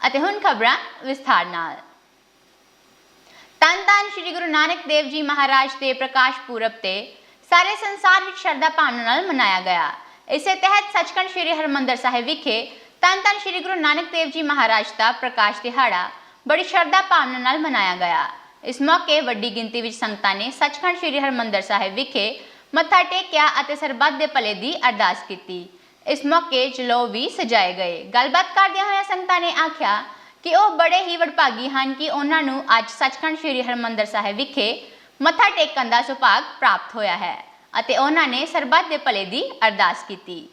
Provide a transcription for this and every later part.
ਅਤੇ ਹੁਣ ਖਬਰਾਂ ਵਿਸਥਾਰ ਨਾਲ। ਤਨ ਤਨ ਸ੍ਰੀ ਗੁਰੂ ਨਾਨਕ ਦੇਵ ਜੀ ਮਹਾਰਾਜ ਦੇ ਪ੍ਰਕਾਸ਼ ਪੁਰਬ ਤੇ ਸਾਰੇ ਸੰਸਾਰ ਵਿੱਚ ਸ਼ਰਧਾ ਭਾਵਨਾ ਨਾਲ ਮਨਾਇਆ ਗਿਆ। ਇਸੇ ਤਹਿਤ ਸੱਚਖੰਡ ਸ੍ਰੀ ਹਰਮੰਦਰ ਸਾਹਿਬ ਵਿਖੇ ਤਨ ਤਨ ਸ੍ਰੀ ਗੁਰੂ ਨਾਨਕ ਦੇਵ ਜੀ ਮਹਾਰਾਜ ਦਾ ਪ੍ਰਕਾਸ਼ ਦਿਹਾੜਾ ਬੜੀ ਸ਼ਰਧਾ ਭਾਵਨਾ ਨਾਲ ਮਨਾਇਆ ਗਿਆ। ਇਸ ਮੌਕੇ ਵੱਡੀ ਗਿਣਤੀ ਵਿੱਚ ਸੰਗਤਾਂ ਨੇ ਸੱਚਖੰਡ ਸ੍ਰੀ ਹਰਮੰਦਰ ਸਾਹਿਬ ਵਿਖੇ ਮੱਥਾ ਟੇਕਿਆ ਅਤੇ ਸਰਬੱਤ ਦੇ ਭਲੇ ਦੀ ਅਰਦਾਸ ਕੀਤੀ। ਇਸ ਮੌਕੇ ਜਲੋ ਵੀ ਸਜਾਏ ਗਏ। ਗੱਲਬਾਤ ਕਰਦਿਆਂ ਹੋਇਆਂ ਸੰਗਤਾਂ ਨੇ ਆਖਿਆ ਕਿ ਉਹ ਬੜੇ ਹੀ ਵਡਭਾਗੀ ਹਨ ਕਿ ਉਹਨਾਂ ਨੂੰ ਅੱਜ ਸੱਚਖੰਡ ਸ੍ਰੀ ਹਰਮੰਦਰ ਸਾਹਿਬ ਵਿਖੇ ਮੱਥਾ ਟੇਕਣ ਦਾ ਸੁਭਾਗ ਪ੍ਰਾਪਤ ਹੋਇਆ ਹੈ ਅਤੇ ਉਹਨਾਂ ਨੇ ਸਰਬੱਤ ਦੇ ਭਲੇ ਦੀ ਅਰਦਾਸ ਕੀਤੀ।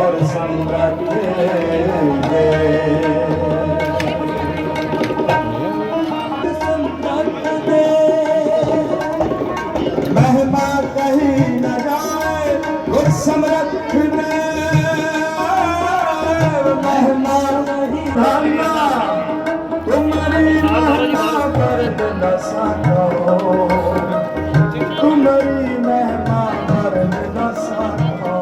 ਔਰ ਸੰਗਤ ਦੇ ਸਮਰੱਥ ਨੇ ਮਹਿਮਾ ਨਹੀਂ ਧਾਨਾ ਤੁਮਰੀ ਮਹਿਮਾ ਕਰਦ ਨ ਸਕੋ ਤੁਮਰੀ ਮਹਿਮਾ ਕਰਦ ਨ ਸਕੋ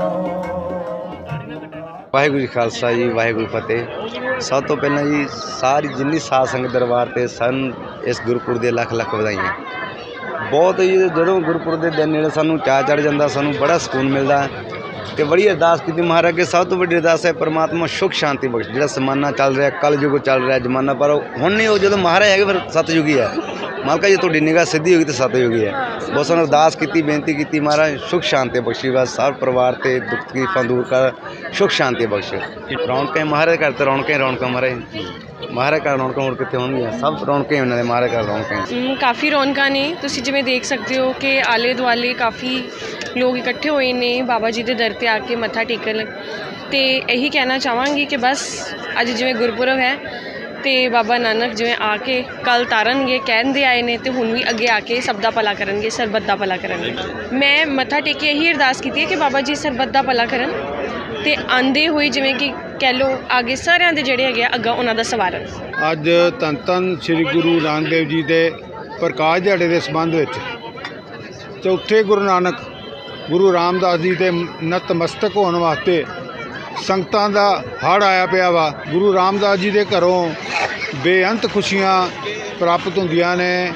ਵਾਹਿਗੁਰੂ ਜੀ ਖਾਲਸਾ ਜੀ ਵਾਹਿਗੁਰੂ ਫਤਿਹ। ਸਭ ਤੋਂ ਪਹਿਲਾਂ ਜੀ ਸਾਰੀ ਜਿੰਨੀ ਸਾਧ ਸੰਗਤ ਦਰਬਾਰ ਤੇ ਸਨ ਇਸ ਗੁਰਪੁਰ ਦੇ ਲੱਖ ਲੱਖ ਵਧਾਈਆਂ। ਬਹੁਤ ਹੀ ਜਦੋਂ ਗੁਰਪੁਰਬ ਦੇ ਦਿਨ ਨੇੜੇ ਸਾਨੂੰ ਚਾਅ ਚੜ ਜਾਂਦਾ, ਸਾਨੂੰ ਬੜਾ ਸਕੂਨ ਮਿਲਦਾ ਤੇ ਬੜੀ ਅਰਦਾਸ ਕੀਤੀ ਮਹਾਰਾਜ ਅੱਗੇ ਸਭ ਤੋਂ ਵੱਡੀ ਅਰਦਾਸ ਹੈ, ਪਰਮਾਤਮਾ ਸੁਖ, ਸ਼ਾਂਤੀ ਬਖਸ਼। ਜਿਹੜਾ ਜ਼ਮਾਨਾ ਚੱਲ ਰਿਹਾ ਕਲ ਯੁਗ ਚੱਲ ਰਿਹਾ, ਜ਼ਮਾਨਾ ਪਰ ਉਹ ਹੁਣ ਨਹੀਂ, ਉਹ ਜਦੋਂ ਮਹਾਰਾਜ ਹੈਗੇ, ਫਿਰ ਸਤਯੁਗੀ ਹੈ। ਮਾਲਕਾ ਜੇ, ਤੁਹਾਡੀ ਨਿਗਾਹ ਸਿੱਧੀ ਹੋਗੀ ਤਾਂ ਸਤਯੁਗੀ ਹੈ ਬਹੁਤ ਸਾਨੂੰ ਅਰਦਾਸ ਕੀਤੀ, ਬੇਨਤੀ ਕੀਤੀ ਮਹਾਰਾਜ, ਸੁਖ ਸ਼ਾਂਤੀ ਬਖਸ਼ੀ ਬਸ, ਸਭ ਪਰਿਵਾਰ ਤੇ ਦੁੱਖ ਤਕਲੀਫਾਂ ਦੂਰ ਕਰ, ਸੁਖ ਸ਼ਾਂਤੀ ਬਖਸ਼। ਰੌਣਕਾਂ ਮਹਾਰਾਜ ਘਰ ਤੇ ਰੌਣਕਾਂ ਰੌਣਕਾਂ ਮਹਾਰਾਜ। ਮਹਾਰਾਜ ਘਰ ਰੌਣਕਾਂ ਹੋਰ ਕਿੱਥੇ ਹੋਣਗੀਆਂ? ਸਭ ਰੌਣਕਾਂ ਹੀ ਉਹਨਾਂ ਦੇ, ਮਹਾਰਾਜ ਘਰ ਰੌਣਕਾਂ ਕਾਫੀ ਰੌਣਕਾਂ ਨੇ। ਤੁਸੀਂ ਜਿਵੇਂ ਦੇਖ ਸਕਦੇ ਹੋ ਕਿ ਆਲੇ ਦੁਆਲੇ ਕਾਫੀ ਲੋਕ ਇਕੱਠੇ ਹੋਏ ਨੇ। ਬਾਬਾ ਜੀ ਦੇ ਦਰ ਤੇ ਆ ਕੇ ਮੱਥਾ ਟੇਕਣ। ਲਈ। ਤੇ ਇਹੀ ਕਹਿਣਾ ਚਾਹਾਂਗੀ ਕਿ ਬਸ ਅੱਜ ਜਿਵੇਂ ਗੁਰਪੁਰਬ ਹੈ ਤੇ ਬਾਬਾ ਨਾਨਕ ਜਿਵੇਂ ਆ ਕੇ ਕੱਲ ਤਾਰਨਗੇ, ਕਹਿੰਦੇ ਆਏ ਨੇ ਤੇ ਹੁਣ ਵੀ ਅੱਗੇ ਆ ਕੇ ਸਭ ਦਾ ਭਲਾ ਕਰਨਗੇ, ਸਰਬੱਤ ਦਾ ਭਲਾ ਕਰਨਗੇ ਮੈਂ ਮੱਥਾ ਟੇਕ ਕੇ ਇਹੀ ਅਰਦਾਸ ਕੀਤੀ ਹੈ ਕਿ ਬਾਬਾ ਜੀ ਸਰਬੱਤ ਦਾ ਭਲਾ ਕਰਨ ਤੇ ਆਂਦੇ ਹੋਏ ਜਿਵੇਂ ਕਿ ਕਹਿ ਲਓ ਅੱਗੇ ਸਾਰਿਆਂ ਦੇ ਜਿਹੜੇ ਹੈਗੇ ਆ, ਅੱਗਾ ਉਹਨਾਂ ਦਾ ਸਵਾਰਨ। ਅੱਜ ਧੰਨ ਧੰਨ ਸ੍ਰੀ ਗੁਰੂ ਨਾਨਕ ਦੇਵ ਜੀ ਦੇ ਪ੍ਰਕਾਸ਼ ਦਿਹਾੜੇ ਦੇ ਸੰਬੰਧ ਵਿੱਚ ਚੌਥੇ ਗੁਰੂ ਨਾਨਕ ਗੁਰੂ ਰਾਮਦਾਸ ਜੀ ਦੇ ਨਤਮਸਤਕ ਹੋਣ ਵਾਸਤੇ ਸੰਗਤਾਂ ਦਾ ਹੜ ਆਇਆ ਪਿਆ ਵਾ। ਗੁਰੂ ਰਾਮਦਾਸ ਜੀ ਦੇ ਘਰੋਂ ਬੇਅੰਤ ਖੁਸ਼ੀਆਂ ਪ੍ਰਾਪਤ ਹੁੰਦੀਆਂ ਨੇ।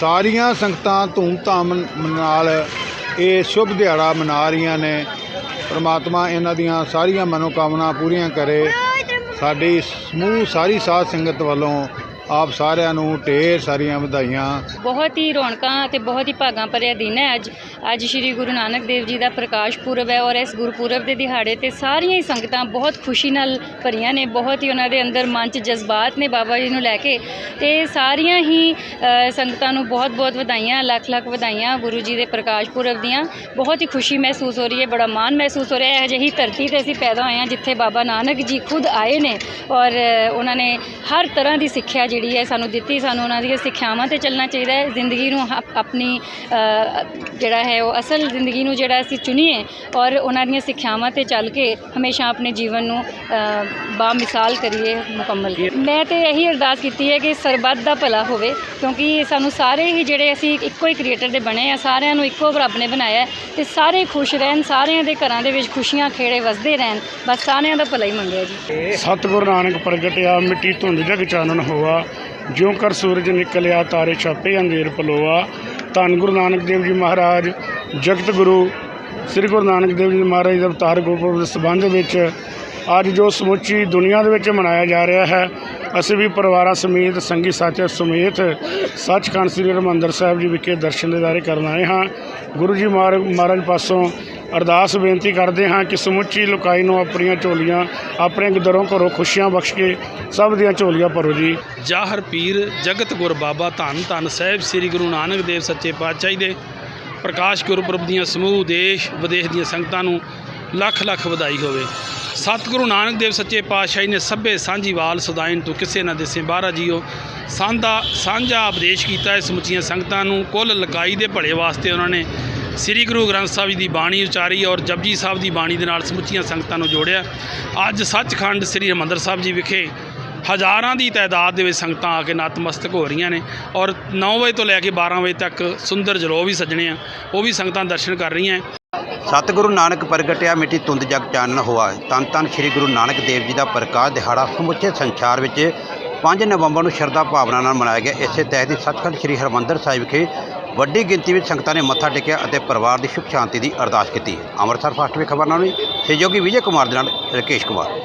ਸਾਰੀਆਂ ਸੰਗਤਾਂ ਧੂਮ-ਧਾਮ ਨਾਲ ਇਹ ਸ਼ੁਭ ਦਿਹਾੜਾ ਮਨਾ ਰਹੀਆਂ ਨੇ। ਪ੍ਰਮਾਤਮਾ ਇਹਨਾਂ ਦੀਆਂ ਸਾਰੀਆਂ ਮਨੋਕਾਮਨਾ ਪੂਰੀਆਂ ਕਰੇ। ਸਾਡੀ ਸਮੂਹ ਸਾਰੀ ਸਾਧ ਸੰਗਤ ਵੱਲੋਂ ਆਪ ਸਾਰਿਆਂ ਨੂੰ ਢੇਰ ਸਾਰੀਆਂ ਵਧਾਈਆਂ। ਬਹੁਤ ਹੀ ਰੌਣਕਾਂ ਤੇ ਬਹੁਤ ਹੀ ਭਾਗਾਂ ਭਰਿਆ ਦਿਨ ਹੈ ਅੱਜ। ਅੱਜ ਸ੍ਰੀ ਗੁਰੂ ਨਾਨਕ ਦੇਵ ਜੀ ਦਾ ਪ੍ਰਕਾਸ਼ ਪੁਰਬ ਹੈ ਔਰ ਇਸ ਗੁਰਪੁਰਬ ਦੇ ਦਿਹਾੜੇ ਤੇ ਸਾਰੀਆਂ ਹੀ ਸੰਗਤਾਂ ਬਹੁਤ ਖੁਸ਼ੀ ਨਾਲ ਭਰੀਆਂ ਨੇ, ਬਹੁਤ ਹੀ ਉਹਨਾਂ ਦੇ ਅੰਦਰ ਮਨ 'ਚ ਜਜ਼ਬਾਤ ਨੇ ਬਾਬਾ ਜੀ ਨੂੰ ਲੈ ਕੇ ਤੇ ਸਾਰੀਆਂ ਹੀ ਸੰਗਤਾਂ ਨੂੰ ਬਹੁਤ ਬਹੁਤ ਵਧਾਈਆਂ, ਲੱਖ ਲੱਖ ਵਧਾਈਆਂ ਗੁਰੂ ਜੀ ਦੇ ਪ੍ਰਕਾਸ਼ ਪੁਰਬ ਦੀਆਂ। ਬਹੁਤ ਹੀ ਖੁਸ਼ੀ ਮਹਿਸੂਸ ਹੋ ਰਹੀ ਹੈ, ਬੜਾ ਮਾਣ ਮਹਿਸੂਸ ਹੋ ਰਿਹਾ ਹੈ। ਅਜਿਹੀ ਧਰਤੀ ਤੇ ਅਸੀਂ ਪੈਦਾ ਹੋਏ ਹਾਂ ਜਿੱਥੇ ਬਾਬਾ ਨਾਨਕ ਜੀ ਖੁਦ ਆਏ ਨੇ ਔਰ ਉਹਨਾਂ ਨੇ ਹਰ ਤਰ੍ਹਾਂ ਦੀ ਸਿੱਖਿਆ ਜਿਹੜੀ ਹੈ ਸਾਨੂੰ ਦਿੱਤੀ, ਸਾਨੂੰ ਉਹਨਾਂ ਦੀਆਂ ਸਿੱਖਿਆਵਾਂ ਤੇ ਚੱਲਣਾ ਚਾਹੀਦਾ ਹੈ। ਜ਼ਿੰਦਗੀ ਨੂੰ ਆਪਣੀ ਜਿਹੜਾ ਹੈ ਉਹ ਅਸਲ ਜ਼ਿੰਦਗੀ ਨੂੰ ਜਿਹੜਾ ਅਸੀਂ ਚੁਣੀਏ ਔਰ ਉਹਨਾਂ ਦੀਆਂ ਸਿੱਖਿਆਵਾਂ ਤੇ ਚੱਲ ਕੇ ਹਮੇਸ਼ਾ ਆਪਣੇ ਜੀਵਨ ਨੂੰ ਬਾ ਮਿਸਾਲ ਕਰੀਏ, ਮੁਕੰਮਲ ਕਰੀਏ। ਮੈਂ ਤੇ ਇਹੀ ਅਰਦਾਸ ਕੀਤੀ ਹੈ ਕਿ ਸਰਬੱਤ ਦਾ ਭਲਾ ਹੋਵੇ, ਕਿਉਂਕਿ ਸਾਨੂੰ ਸਾਰੇ ਹੀ ਜਿਹੜੇ ਅਸੀਂ ਇੱਕੋ ਹੀ ਕ੍ਰੀਏਟਰ ਦੇ ਬਣੇ ਆ, ਸਾਰਿਆਂ ਨੂੰ ਇੱਕੋ ਰੱਬ ਨੇ ਬਣਾਇਆ ਹੈ ਤੇ ਸਾਰੇ ਖੁਸ਼ ਰਹਿਣ, ਸਾਰਿਆਂ ਦੇ ਘਰਾਂ ਦੇ ਵਿੱਚ ਖੁਸ਼ੀਆਂ ਖੇੜੇ ਵਸਦੇ ਰਹਿਣ, ਬਸ ਸਾਰਿਆਂ ਦਾ ਭਲਾ ਹੀ ਮੰਗਿਆ ਜੀ। ਸਤਿਗੁਰ ਨਾਨਕ ਪ੍ਰਗਟਿਆ, ਮਿੱਟੀ ਧੁੰਦ ਜਗ ਚਾਨਣ ਹੋਆ ਜਿਉਂ ਕਰ ਸੂਰਜ ਨਿਕਲਿਆ, ਤਾਰੇ ਛਾਪੇ, ਅੰਧੇਰ ਪਲੋਆ। ਧੰਨ ਗੁਰੂ ਨਾਨਕ ਦੇਵ ਜੀ ਮਹਾਰਾਜ, ਜਗਤ ਗੁਰੂ, ਸ੍ਰੀ ਗੁਰੂ ਨਾਨਕ ਦੇਵ ਜੀ ਮਹਾਰਾਜ ਦੇ ਅਵਤਾਰ ਗੁਰਪੁਰਬ ਦੇ ਸੰਬੰਧ ਵਿੱਚ ਅੱਜ ਜੋ ਸਮੁੱਚੀ ਦੁਨੀਆ ਦੇ ਵਿੱਚ ਮਨਾਇਆ ਜਾ ਰਿਹਾ ਹੈ, ਅਸੀਂ ਵੀ ਪਰਿਵਾਰਾਂ ਸਮੇਤ, ਸੰਗੀ ਸਾਥੀਆਂ ਸਮੇਤ ਸੱਚਖੰਡ ਸ੍ਰੀ ਹਰਿਮੰਦਰ ਸਾਹਿਬ ਜੀ ਵਿਖੇ ਦਰਸ਼ਨ ਦਿਦਾਰੇ ਕਰਨ ਆਏ ਹਾਂ। ਗੁਰੂ ਜੀ ਮਹਾਰ- ਮਹਾਰਾਜ ਪਾਸੋਂ ਅਰਦਾਸ ਬੇਨਤੀ ਕਰਦੇ ਹਾਂ ਕਿ ਸਮੁੱਚੀ ਲੋਕਾਈ ਨੂੰ ਆਪਣੀਆਂ ਝੋਲੀਆਂ, ਆਪਣੇ ਦਰੋਂ ਘਰੋਂ ਖੁਸ਼ੀਆਂ ਬਖਸ਼ ਕੇ ਸਭ ਦੀਆਂ ਝੋਲੀਆਂ ਭਰੋ ਜੀ। ਜਾਹਰ ਪੀਰ ਜਗਤ ਗੁਰ ਬਾਬਾ ਧੰਨ ਧੰਨ ਸਾਹਿਬ ਸ੍ਰੀ ਗੁਰੂ ਨਾਨਕ ਦੇਵ ਸੱਚੇ ਪਾਤਸ਼ਾਹ ਦੇ ਪ੍ਰਕਾਸ਼ ਗੁਰਪੁਰਬ ਦੀਆਂ ਸਮੂਹ, ਦੇਸ਼, ਵਿਦੇਸ਼ ਦੀਆਂ ਸੰਗਤਾਂ ਨੂੰ ਲੱਖ ਲੱਖ ਵਧਾਈ ਹੋਵੇ। ਸਤਿਗੁਰੂ ਨਾਨਕ ਦੇਵ ਸੱਚੇ ਪਾਤਸ਼ਾਹ ਜੀ ਨੇ ਸਭੇ ਸਾਂਝੀਵਾਲ ਸਦਾਇਨ ਤੋਂ ਕਿਸੇ ਨਾ ਦਿਸੇ ਬਾਹਰਾ ਜੀਓ। ਸਾਂਝਾ ਸਾਂਝਾ ਉਪਦੇਸ਼ ਕੀਤਾ ਹੈ ਸਮੁੱਚੀਆਂ ਸੰਗਤਾਂ ਨੂੰ। ਕੁੱਲ ਲਕਾਈ ਦੇ ਭਲੇ ਵਾਸਤੇ ਉਹਨਾਂ ਨੇ ਸ੍ਰੀ ਗੁਰੂ ਗ੍ਰੰਥ ਸਾਹਿਬ ਜੀ ਦੀ ਬਾਣੀ ਉਚਾਰੀ ਔਰ ਜਪਜੀ ਸਾਹਿਬ ਦੀ ਬਾਣੀ ਦੇ ਨਾਲ ਸਮੁੱਚੀਆਂ ਸੰਗਤਾਂ ਨੂੰ ਜੋੜਿਆ। ਅੱਜ ਸੱਚਖੰਡ ਸ੍ਰੀ ਹਰਿਮੰਦਰ ਸਾਹਿਬ ਜੀ ਵਿਖੇ ਹਜ਼ਾਰਾਂ ਦੀ ਤਾਦਾਦ ਦੇ ਵਿੱਚ ਸੰਗਤਾਂ ਆ ਕੇ ਨਤਮਸਤਕ ਹੋ ਰਹੀਆਂ ਨੇ ਔਰ 9 ਵਜੇ ਤੋਂ ਲੈ ਕੇ 12 ਵਜੇ ਤੱਕ ਸੁੰਦਰ ਜਲੋ ਵੀ ਸੱਜਣੇ ਆ, ਉਹ ਵੀ ਸੰਗਤਾਂ ਦਰਸ਼ਨ ਕਰ ਰਹੀਆਂ ਸਤਿਗੁਰੂ ਨਾਨਕ ਪ੍ਰਗਟਿਆ ਮਿੱਟੀ ਤੁੰਦ ਜਗ ਚਾਨਣ ਹੋਆ। ਤਨ ਤਨ ਸ੍ਰੀ ਗੁਰੂ ਨਾਨਕ ਦੇਵ ਜੀ ਦਾ ਪ੍ਰਕਾਸ਼ ਦਿਹਾੜਾ ਸਮੁੱਚੇ ਸੰਸਾਰ ਵਿੱਚ 5 ਨਵੰਬਰ ਨੂੰ ਸ਼ਰਧਾ ਭਾਵਨਾ ਨਾਲ ਮਨਾਇਆ ਗਿਆ। ਇਸੇ ਤਹਿਤ ਹੀ ਸੱਚਖੰਡ ਸ੍ਰੀ ਹਰਿਮੰਦਰ ਸਾਹਿਬ ਵਿਖੇ ਵੱਡੀ ਗਿਣਤੀ ਵਿੱਚ ਸੰਗਤਾਂ ਨੇ ਮੱਥਾ ਟੇਕਿਆ ਅਤੇ ਪਰਿਵਾਰ ਦੀ ਸੁਖ ਸ਼ਾਂਤੀ ਦੀ ਅਰਦਾਸ ਕੀਤੀ। ਅੰਮ੍ਰਿਤਸਰ ਫਸਟ ਵੇ ਖਬਰ ਨਾਲ ਸਹਿਯੋਗੀ ਵਿਜੇ ਕੁਮਾਰ ਦੇ ਨਾਲ ਰਕੇਸ਼ ਕੁਮਾਰ।